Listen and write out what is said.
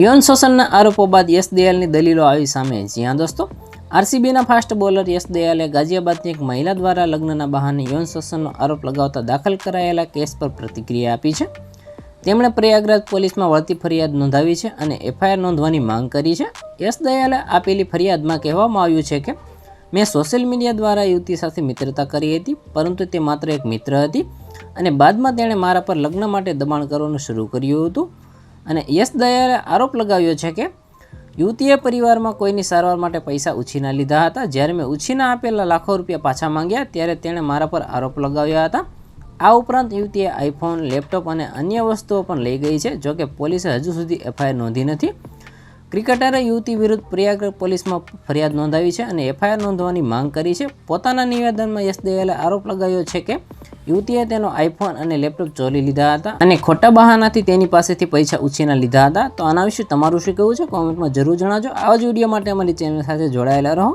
યૌન શોષણના આરોપો બાદ યશ દયાલની દલીલો આવી સામે જ્યાં દોસ્તો, આરસીબીના ફાસ્ટ બોલર યશ દયાલે ગાઝિયાબાદની એક મહિલા દ્વારા લગ્નના બહાને યૌન શોષણનો આરોપ લગાવતા દાખલ કરાયેલા કેસ પર પ્રતિક્રિયા આપી છે. તેમણે પ્રયાગરાજ પોલીસમાં વળતી ફરિયાદ નોંધાવી છે અને એફઆઈઆર નોંધવાની માંગ કરી છે. યશ દયાલે આપેલી ફરિયાદમાં કહેવામાં આવ્યું છે કે, મેં સોશિયલ મીડિયા દ્વારા યુવતી સાથે મિત્રતા કરી હતી, પરંતુ તે માત્ર એક મિત્ર હતી અને બાદમાં તેણે મારા પર લગ્ન માટે દબાણ કરવાનું શરૂ કર્યું હતું. અને યશ દયાલે આરોપ લગાવ્યો છે કે યુવતીએ પરિવારમાં કોઈની સારવાર માટે પૈસા ઉછીના લીધા હતા. જ્યારે મેં ઉછીના આપેલા લાખો રૂપિયા પાછા માંગ્યા, ત્યારે તેણે મારા પર આરોપ લગાવ્યા હતા. આ ઉપરાંત યુવતીએ આઈફોન, લેપટોપ અને અન્ય વસ્તુઓ પણ લઈ ગઈ છે, જોકે પોલીસે હજુ સુધી એફઆઈઆર નોંધી નથી. ક્રિકેટરે યુવતી વિરુદ્ધ પ્રયાગરાજ પોલીસમાં ફરિયાદ નોંધાવી છે અને એફઆઈઆર નોંધવાની માંગ કરી છે. પોતાના નિવેદનમાં યશ દયાલે આરોપ લગાવ્યો છે કે યુવતીએ તેનો આઈફોન અને લેપટોપ ચોરી લીધા હતા અને ખોટા બહાનાથી તેની પાસેથી પૈસા ઉછીના લીધા હતા. તો આના વિશે તમારું શું કહેવું છે? કોમેન્ટમાં જરૂર જણાવજો. આવા જ વીડિયો માટે અમારી ચેનલ સાથે જોડાયેલા રહો.